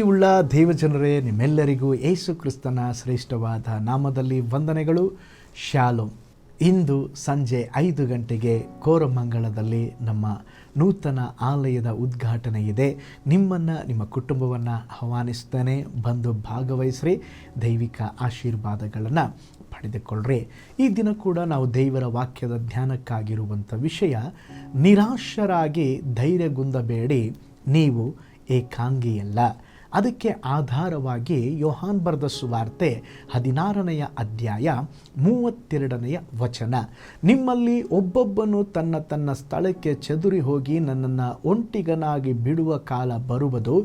ಪ್ರೀತಿಯುಳ್ಳ ದೇವಜನರೇ, ನಿಮ್ಮೆಲ್ಲರಿಗೂ ಏಸು ಕ್ರಿಸ್ತನ ಶ್ರೇಷ್ಠವಾದ ನಾಮದಲ್ಲಿ ವಂದನೆಗಳು. ಶಾಲೋ ಇಂದು ಸಂಜೆ ಐದು ಗಂಟೆಗೆ ಕೋರಮಂಗಳದಲ್ಲಿ ನಮ್ಮ ನೂತನ ಆಲಯದ ಉದ್ಘಾಟನೆ ಇದೆ. ನಿಮ್ಮನ್ನು, ನಿಮ್ಮ ಕುಟುಂಬವನ್ನು ಆಹ್ವಾನಿಸ್ತೇನೆ. ಬಂದು ಭಾಗವಹಿಸ್ರಿ. ದೈವಿಕ ಆಶೀರ್ವಾದಗಳನ್ನು ಪಡೆದುಕೊಳ್ಳ್ರಿ. ಈ ದಿನ ಕೂಡ ನಾವು ದೇವರ ವಾಕ್ಯದ ಧ್ಯಾನಕ್ಕಾಗಿರುವಂಥ ವಿಷಯ, ನಿರಾಶರಾಗಿ ಧೈರ್ಯಗುಂದಬೇಡಿ. ನೀವು ಏಕಾಂಗಿಯಲ್ಲ. ಅದಕ್ಕೆ ಆಧಾರವಾಗಿ ಯೋಹಾನ್ ಬರೆದ ಸುವಾರ್ತೆ ಹದಿನಾರನೆಯ ಅಧ್ಯಾಯ ಮೂವತ್ತೆರಡನೆಯ ವಚನ. ನಿಮ್ಮಲ್ಲಿ ಒಬ್ಬೊಬ್ಬನು ತನ್ನ ತನ್ನ ಸ್ಥಳಕ್ಕೆ ಚದುರಿ ಹೋಗಿ ನನ್ನನ್ನು ಒಂಟಿಗನಾಗಿ ಬಿಡುವ ಕಾಲ ಬರುವುದು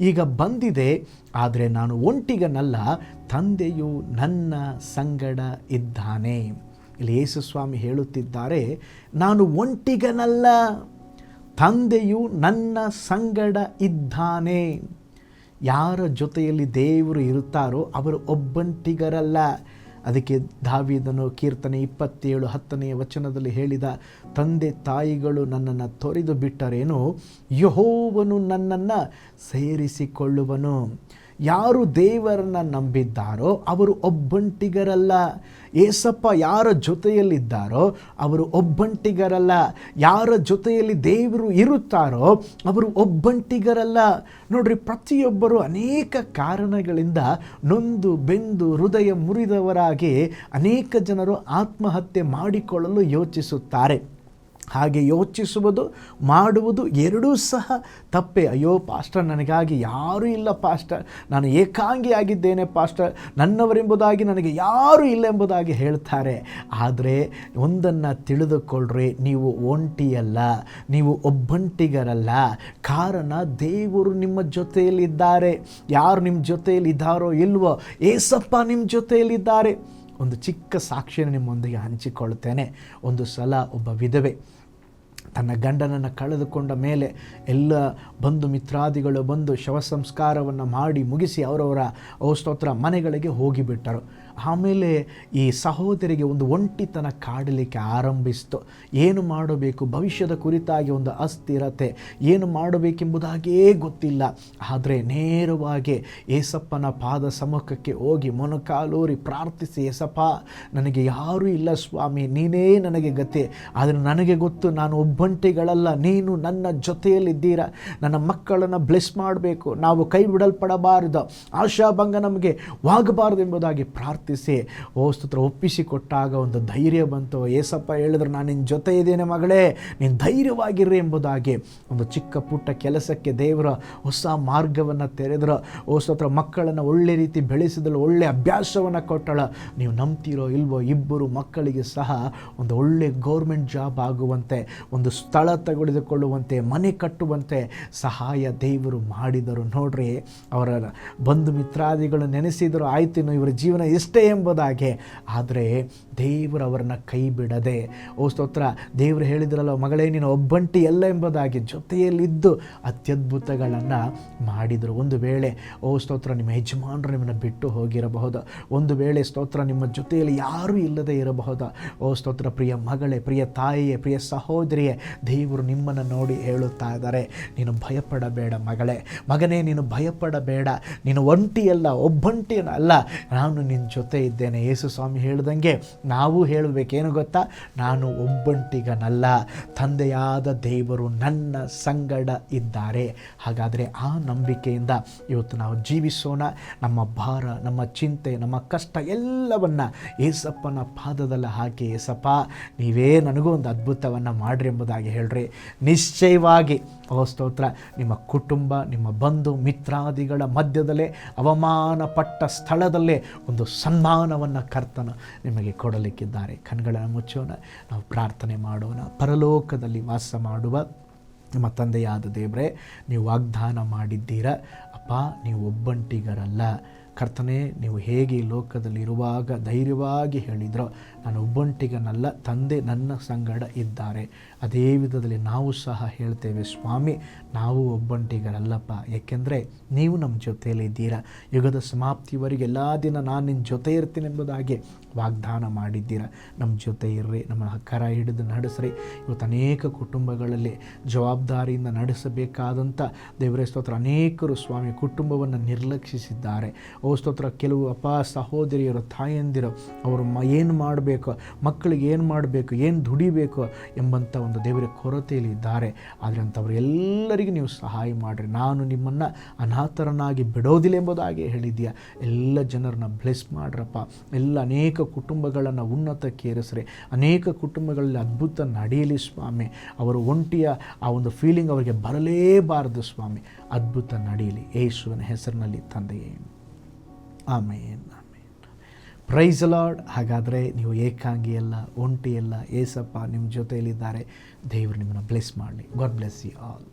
ಈಗ ಬಂದಿದೆ, ಆದರೆ ನಾನು ಒಂಟಿಗನಲ್ಲ, ತಂದೆಯು ನನ್ನ ಸಂಗಡ ಇದ್ದಾನೆ. ಇಲ್ಲಿ ಯೇಸುಸ್ವಾಮಿ ಹೇಳುತ್ತಿದ್ದಾರೆ, ನಾನು ಒಂಟಿಗನಲ್ಲ, ತಂದೆಯು ನನ್ನ ಸಂಗಡ ಇದ್ದಾನೆ. ಯಾರ ಜೊತೆಯಲ್ಲಿ ದೇವರು ಇರುತ್ತಾರೋ ಅವರು ಒಬ್ಬಂಟಿಗರಲ್ಲ. ಅದಕ್ಕೆ ದಾವಿದನು ಕೀರ್ತನೆ ಇಪ್ಪತ್ತೇಳು ಹತ್ತನೆಯ ವಚನದಲ್ಲಿ ಹೇಳಿದ, ತಂದೆ ತಾಯಿಗಳು ನನ್ನನ್ನು ತೊರೆದು ಬಿಟ್ಟರೇನು ಯಹೋವನು ನನ್ನನ್ನು ಸೇರಿಸಿಕೊಳ್ಳುವನು. ಯಾರು ದೇವರನ್ನು ನಂಬಿದ್ದಾರೋ ಅವರು ಒಬ್ಬಂಟಿಗರಲ್ಲ. ಏಸಪ್ಪ ಯಾರ ಜೊತೆಯಲ್ಲಿದ್ದಾರೋ ಅವರು ಒಬ್ಬಂಟಿಗರಲ್ಲ. ಯಾರ ಜೊತೆಯಲ್ಲಿ ದೇವರು ಇರುತ್ತಾರೋ ಅವರು ಒಬ್ಬಂಟಿಗರಲ್ಲ. ನೋಡ್ರಿ, ಪ್ರತಿಯೊಬ್ಬರು ಅನೇಕ ಕಾರಣಗಳಿಂದ ನೊಂದು ಬೆಂದು ಹೃದಯ ಮುರಿದವರಾಗಿ ಅನೇಕ ಜನರು ಆತ್ಮಹತ್ಯೆ ಮಾಡಿಕೊಳ್ಳಲು ಯೋಚಿಸುತ್ತಾರೆ. ಹಾಗೆ ಯೋಚಿಸುವುದು, ಮಾಡುವುದು ಎರಡೂ ಸಹ ತಪ್ಪೆ. ಅಯ್ಯೋ, ಪಾಸ್ಟರ್, ನನಗಾಗಿ ಯಾರೂ ಇಲ್ಲ ಪಾಸ್ಟರ್. ನಾನು ಏಕಾಂಗಿಯಾಗಿದ್ದೇನೆ ಪಾಸ್ಟರ್. ನನ್ನವರೆಂಬುದಾಗಿ ನನಗೆ ಯಾರೂ ಇಲ್ಲ ಎಂಬುದಾಗಿ ಹೇಳ್ತಾರೆ. ಆದರೆ ಒಂದನ್ನು ತಿಳಿದುಕೊಳ್ಳ್ರಿ ನೀವು ಒಂಟಿಯಲ್ಲ, ನೀವು ಒಬ್ಬಂಟಿಗರಲ್ಲ. ಕಾರಣ, ದೇವರು ನಿಮ್ಮ ಜೊತೆಯಲ್ಲಿದ್ದಾರೆ. ಯಾರು ನಿಮ್ಮ ಜೊತೆಯಲ್ಲಿದ್ದಾರೋ ಇಲ್ವೋ, ಏಸಪ್ಪ ನಿಮ್ಮ ಜೊತೆಯಲ್ಲಿದ್ದಾರೆ. ಒಂದು ಚಿಕ್ಕ ಸಾಕ್ಷಿಯನ್ನು ನಿಮ್ಮೊಂದಿಗೆ ಹಂಚಿಕೊಳ್ತೇನೆ ಒಂದು ಸಲ ಒಬ್ಬ ವಿಧವೆ ತನ್ನ ಗಂಡನನ್ನು ಕಳೆದುಕೊಂಡ ಮೇಲೆ ಎಲ್ಲ ಬಂಧು ಮಿತ್ರಾದಿಗಳು ಬಂದು ಶವ ಸಂಸ್ಕಾರವನ್ನು ಮಾಡಿ ಮುಗಿಸಿ ಅವರವರ ಔಸ್ತೋತ್ರ ಮನೆಗಳಿಗೆ ಹೋಗಿಬಿಟ್ಟರು. ಆಮೇಲೆ ಈ ಸಹೋದರಿಗೆ ಒಂದು ಒಂಟಿತನ ಕಾಡಲಿಕ್ಕೆ ಆರಂಭಿಸಿತು. ಏನು ಮಾಡಬೇಕು? ಭವಿಷ್ಯದ ಕುರಿತಾಗಿ ಒಂದು ಅಸ್ಥಿರತೆ. ಏನು ಮಾಡಬೇಕೆಂಬುದಾಗಿಯೇ ಗೊತ್ತಿಲ್ಲ. ಆದರೆ ನೇರವಾಗಿ ಏಸಪ್ಪನ ಪಾದ ಸಮ್ಮುಖಕ್ಕೆ ಹೋಗಿ ಮೊನಕಾಲೂರಿ ಪ್ರಾರ್ಥಿಸಿ, ಏಸಪ್ಪ, ನನಗೆ ಯಾರೂ ಇಲ್ಲ ಸ್ವಾಮಿ, ನೀನೇ ನನಗೆ ಗತಿ. ಆದರೆ ನನಗೆ ಗೊತ್ತು, ನಾನು ಒಬ್ಬಂಟಿಗಳಲ್ಲ. ನೀನು ನನ್ನ ಜೊತೆಯಲ್ಲಿದ್ದೀರ? ನನ್ನ ಮಕ್ಕಳನ್ನು ಬ್ಲೆಸ್ ಮಾಡಬೇಕು. ನಾವು ಕೈ ಬಿಡಲ್ಪಡಬಾರದು ಆಶಾಭಂಗ ನಮಗೆ ವಾಗಬಾರದು ಎಂಬುದಾಗಿ ಪ್ರಾರ್ಥಿಸಿ, ಓ ಸ್ತೋತ್ರ, ಒಪ್ಪಿಸಿಕೊಟ್ಟಾಗ ಒಂದು ಧೈರ್ಯ ಬಂತು. ಏಸಪ್ಪ ಹೇಳಿದ್ರು, ನಾನು ನಿನ್ನ ಜೊತೆ ಇದ್ದೇನೆ ಮಗಳೇ, ನೀನು ಧೈರ್ಯವಾಗಿರ್ರಿ ಎಂಬುದಾಗಿ. ಒಂದು ಚಿಕ್ಕ ಪುಟ್ಟ ಕೆಲಸಕ್ಕೆ ದೇವರ ಹೊಸ ಮಾರ್ಗವನ್ನು ತೆರೆದ್ರು. ಓ ಸ್ತೋತ್ರ, ಮಕ್ಕಳನ್ನು ಒಳ್ಳೆ ರೀತಿ ಬೆಳೆಸಿದಳು, ಒಳ್ಳೆ ಅಭ್ಯಾಸವನ್ನು ಕೊಟ್ಟಳ. ನೀವು ನಂಬ್ತಿರೋ ಇಲ್ವೋ, ಇಬ್ಬರು ಮಕ್ಕಳಿಗೆ ಸಹ ಒಂದು ಒಳ್ಳೆ ಗೌರ್ಮೆಂಟ್ ಜಾಬ್ ಆಗುವಂತೆ, ಒಂದು ಸ್ಥಳ ತೆಗೆದುಕೊಳ್ಳುವಂತೆ, ಮನೆ ಕಟ್ಟುವಂತೆ ಸಹಾಯ ದೇವರು ಮಾಡಿದರು. ನೋಡ್ರಿ, ಅವರ ಬಂಧು ಮಿತ್ರಾದಿಗಳು ನೆನೆಸಿದರು, ಆಯ್ತು ಇನ್ನು ಇವರ ಜೀವನ ಎಷ್ಟೇ ಎಂಬುದಾಗಿ. ಆದರೆ ದೇವರು ಅವರನ್ನು ಕೈ ಬಿಡದೆ, ಓ ಸ್ತೋತ್ರ, ದೇವರು ಹೇಳಿದ್ರಲ್ಲ, ಮಗಳೇ ನೀನು ಒಬ್ಬಂಟಿ ಎಲ್ಲ ಎಂಬುದಾಗಿ ಜೊತೆಯಲ್ಲಿದ್ದು ಅತ್ಯದ್ಭುತಗಳನ್ನು ಮಾಡಿದರು. ಒಂದು ವೇಳೆ, ಓ ಸ್ತೋತ್ರ, ನಿಮ್ಮ ಯಜಮಾನರು ನಿಮ್ಮನ್ನು ಬಿಟ್ಟು ಹೋಗಿರಬಹುದು. ಒಂದು ವೇಳೆ ಸ್ತೋತ್ರ, ನಿಮ್ಮ ಜೊತೆಯಲ್ಲಿ ಯಾರೂ ಇಲ್ಲದೆ ಇರಬಹುದು. ಓ ಸ್ತೋತ್ರ, ಪ್ರಿಯ ಮಗಳೇ, ಪ್ರಿಯ ತಾಯಿಯೇ, ಪ್ರಿಯ ಸಹೋದರಿಯೇ, ದೇವರು ನಿಮ್ಮನ್ನು ನೋಡಿ ಹೇಳುತ್ತಾ ಇದ್ದಾರೆ. ನೀನು ಭಯಪಡಬೇಡ ಮಗಳೇ. ಮಗನೇ, ನೀನು ಭಯಪಡಬೇಡ. ನೀನು ಒಂಟಿಯಲ್ಲ ಒಬ್ಬಂಟಿ ಅಲ್ಲ ನಾನು ನಿನ್ನ ಜೊತೆ ಇದ್ದೇನೆ. ಯೇಸು ಸ್ವಾಮಿ ಹೇಳ್ದಂಗೆ ನಾವು ಹೇಳಬೇಕೇನು ಗೊತ್ತಾ? ನಾನು ಒಬ್ಬಂಟಿಗನಲ್ಲ, ತಂದೆಯಾದ ದೇವರು ನನ್ನ ಸಂಗಡ ಇದ್ದಾರೆ. ಹಾಗಾದರೆ ಆ ನಂಬಿಕೆಯಿಂದ ಇವತ್ತು ನಾವು ಜೀವಿಸೋಣ. ನಮ್ಮ ಭಾರ, ನಮ್ಮ ಚಿಂತೆ, ನಮ್ಮ ಕಷ್ಟ ಎಲ್ಲವನ್ನ ಏಸಪ್ಪನ ಪಾದದಲ್ಲಿ ಹಾಕಿ, ಏಸಪ್ಪ, ನೀವೇ ನನಗೂ ಒಂದು ಅದ್ಭುತವನ್ನು ಮಾಡ್ರಿ ಎಂಬುದಾಗಿ ಹೇಳ್ರಿ. ನಿಶ್ಚಯವಾಗಿ, ಓ ಸ್ತೋತ್ರ, ನಿಮ್ಮ ಕುಟುಂಬ, ನಿಮ್ಮ ಬಂಧು, ಮಿತ್ರಾದಿಗಳ ಮಧ್ಯದಲ್ಲೇ ಅವಮಾನ ಪಟ್ಟ ಸ್ಥಳದಲ್ಲೇ ಒಂದು ಸನ್ಮಾನವನ್ನು ಕರ್ತನ ನಿಮಗೆ ಕೊಡಲಿಕ್ಕಿದ್ದಾರೆ. ಕಣ್ಗಳನ್ನು ಮುಚ್ಚೋಣ, ನಾವು ಪ್ರಾರ್ಥನೆ ಮಾಡೋಣ. ಪರಲೋಕದಲ್ಲಿ ವಾಸ ಮಾಡುವ ನಿಮ್ಮ ತಂದೆಯಾದ ದೇವರೇ, ನೀವು ವಾಗ್ದಾನ ಮಾಡಿದ್ದೀರ? ಅಪ್ಪ, ನೀವು ಒಬ್ಬಂಟಿಗರಲ್ಲ. ಕರ್ತನೆ, ನೀವು ಹೇಗೆ ಲೋಕದಲ್ಲಿರುವಾಗ ಧೈರ್ಯವಾಗಿ ಹೇಳಿದ್ರೋ, ನಾನು ಒಬ್ಬಂಟಿಗನಲ್ಲ, ತಂದೆ ನನ್ನ ಸಂಗಡ ಇದ್ದಾರೆ. ಅದೇ ವಿಧದಲ್ಲಿ ನಾವು ಸಹ ಹೇಳ್ತೇವೆ, ಸ್ವಾಮಿ, ನಾವು ಒಬ್ಬಂಟಿಗರಲ್ಲಪ್ಪ ಏಕೆಂದರೆ ನೀವು ನಮ್ಮ ಜೊತೆಯಲ್ಲಿ ಇದ್ದೀರಾ. ಯುಗದ ಸಮಾಪ್ತಿವರೆಗೆ ಎಲ್ಲ ದಿನ ನಾನು ನಿನ್ನ ಜೊತೆ ಇರ್ತೀನಿ ಎಂಬುದಾಗಿ ವಾಗ್ದಾನ ಮಾಡಿದ್ದೀರಾ. ನಮ್ಮ ಜೊತೆ ಇರ್ರಿ, ನಮ್ಮ ಕರ ಹಿಡಿದು ನಡೆಸ್ರಿ. ಇವತ್ತು ಅನೇಕ ಕುಟುಂಬಗಳಲ್ಲಿ ಜವಾಬ್ದಾರಿಯಿಂದ ನಡೆಸಬೇಕಾದಂಥ ದೇವರೇ ಸ್ತೋತ್ರ. ಅನೇಕರು ಸ್ವಾಮಿ ಕುಟುಂಬವನ್ನು ನಿರ್ಲಕ್ಷಿಸಿದ್ದಾರೆ. ಓ ಸ್ತೋತ್ರ, ಕೆಲವು ಅಪ ಸಹೋದರಿಯರು, ತಾಯಂದಿರು, ಅವರು ಮ ಏನು ಮಾಡಬೇಕು, ಮಕ್ಕಳಿಗೆ ಏನು ಮಾಡಬೇಕು, ಏನು ದುಡಿಬೇಕು ಎಂಬಂಥ ಒಂದು ದೇವರ ಕೊರತೆಯಲ್ಲಿ ಇದ್ದಾರೆ. ಆದರೆ ಅಂಥವ್ರು ಎಲ್ಲರಿಗೂ ನೀವು ಸಹಾಯ ಮಾಡಿರಿ. ನಾನು ನಿಮ್ಮನ್ನು ಅನಾಥರನ್ನಾಗಿ ಬಿಡೋದಿಲ್ಲ ಎಂಬುದಾಗಿ ಹೇಳಿದ್ಯಾ ಎಲ್ಲ ಜನರನ್ನ ಬ್ಲೆಸ್ ಮಾಡ್ರಪ್ಪ. ಎಲ್ಲ ಅನೇಕ ಕುಟುಂಬಗಳನ್ನು ಉನ್ನತಕ್ಕೇರಿಸ್ರಿ. ಅನೇಕ ಕುಟುಂಬಗಳಲ್ಲಿ ಅದ್ಭುತ ನಡೆಯಲಿ ಸ್ವಾಮಿ. ಅವರು ಒಂಟಿಯ ಆ ಒಂದು ಫೀಲಿಂಗ್ ಅವರಿಗೆ ಬರಲೇಬಾರದು ಸ್ವಾಮಿ. ಅದ್ಭುತ ನಡೆಯಲಿ. ಯೇಸುವಿನ ಹೆಸರಿನಲ್ಲಿ ತಂದೆಯೇ. ಆಮೇನ್. ಪ್ರೈಸ್ ಲಾರ್ಡ್ ಹಾಗಾದರೆ ನೀವು ಏಕಾಂಗಿಯಲ್ಲ ಒಂಟಿಯಲ್ಲ ಏಸಪ್ಪ ನಿಮ್ಮ ಜೊತೆಯಲ್ಲಿದ್ದಾರೆ. ದೇವರು ನಿಮ್ಮನ್ನು ಬ್ಲೆಸ್ ಮಾಡಲಿ. God bless you all